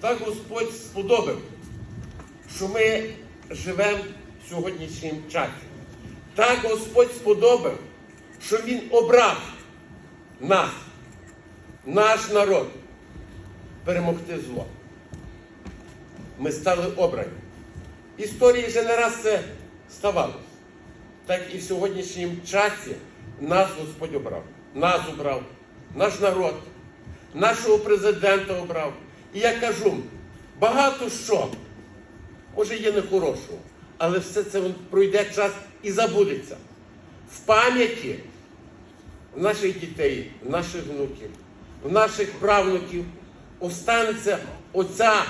Так Господь сподобав, що ми живемо в сьогоднішнім часі. Так Господь сподобав, що Він обрав нас, наш народ, перемогти зло. Ми стали обрані. Історії вже не раз це ставалося. Так і в сьогоднішнім часі нас Господь обрав. Нас обрав, наш народ, нашого президента обрав. І я кажу, багато що, може є нехорошого, але все це пройде час і забудеться. В пам'яті наших дітей, наших внуків, наших правнуків останеться оця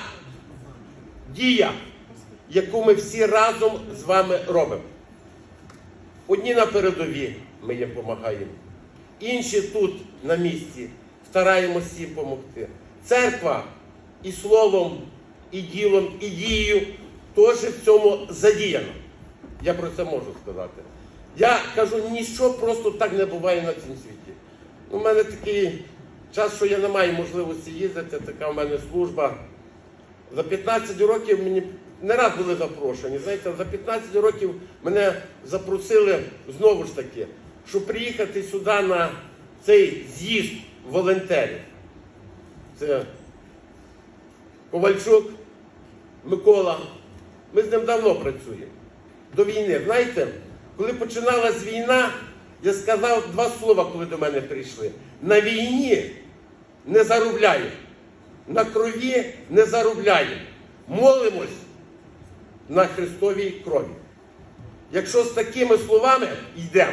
дія, яку ми всі разом з вами робимо. Одні на передові ми їм допомагаємо, інші тут на місці стараємося всім допомогти. Церква і словом, і ділом, і дією теж в цьому задіяна. Я про це можу сказати. Я кажу, нічого просто так не буває на цьому світі. У мене такий час, що я не маю можливості їздити, така в мене служба. За 15 років мені не раз були запрошені. Знаєте, за 15 років мене запросили знову ж таки, щоб приїхати сюди на цей з'їзд волонтерів. Це Ковальчук, Микола. Ми з ним давно працюємо. До війни. Знаєте, коли починалась війна, я сказав два слова, коли до мене прийшли. На війні не заробляємо на крові не заробляємо. Молимось на Христовій крові. Якщо з такими словами йдемо,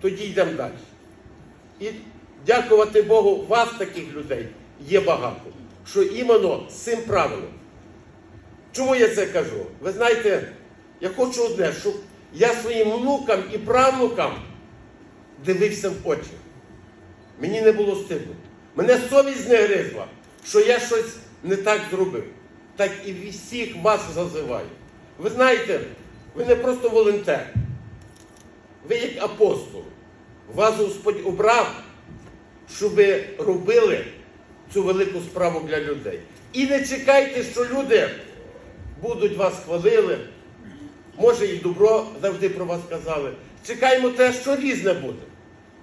тоді йдемо далі. І дякувати Богу, вас таких людей є багато, що іменно з цим правилом. Чому я це кажу? Ви знаєте, я хочу одне, щоб я своїм внукам і правнукам дивився в очі. Мені не було стидно. Мене совість не гризла, що я щось не так зробив. Так і всіх вас зазиваю. Ви знаєте, ви не просто волонтер, ви як апостол. Вас Господь обрав, щоб ви робили цю велику справу для людей. І не чекайте, що люди будуть вас хвалили. Може і добро завжди про вас казали. Чекаємо те, що різне буде.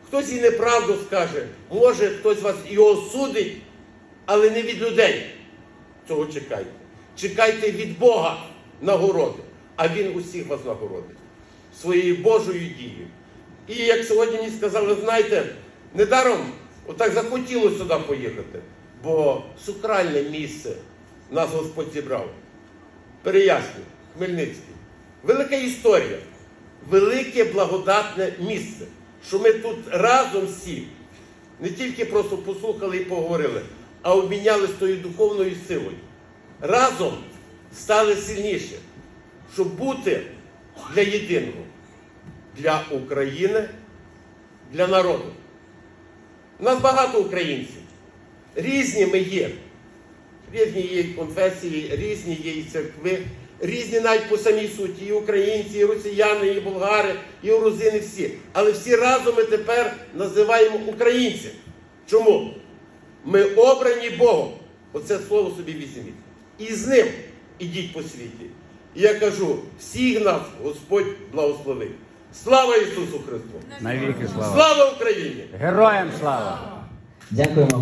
Хтось і неправду скаже, може хтось вас і осудить, але не від людей. Цього чекайте. Чекайте від Бога нагороди, а Він усіх вас нагородить своєю Божою дією. І як сьогодні мені сказали, знаєте, недаром отак захотіло сюди поїхати, бо сукральне місце нас Господь зібрав. Переясню, Хмельницький. Велика історія, велике благодатне місце, що ми тут разом всі не тільки просто послухали і поговорили, а обмінялися тою духовною силою. Разом стали сильніші, щоб бути для єдиного, для України, для народу. У нас багато українців. Різні ми є. Різні є конфесії, різні є і церкви, різні навіть по самій суті. І українці, і росіяни, і болгари, і грузини всі. Але всі разом ми тепер називаємо українців. Чому? Ми обрані Богом. Оце слово собі візьміть. І з ним ідіть по світі. І я кажу, всіх нас Господь благословив. Слава Ісусу Христу! Навіки слава. Слава Україні! Героям слава! Дякуємо.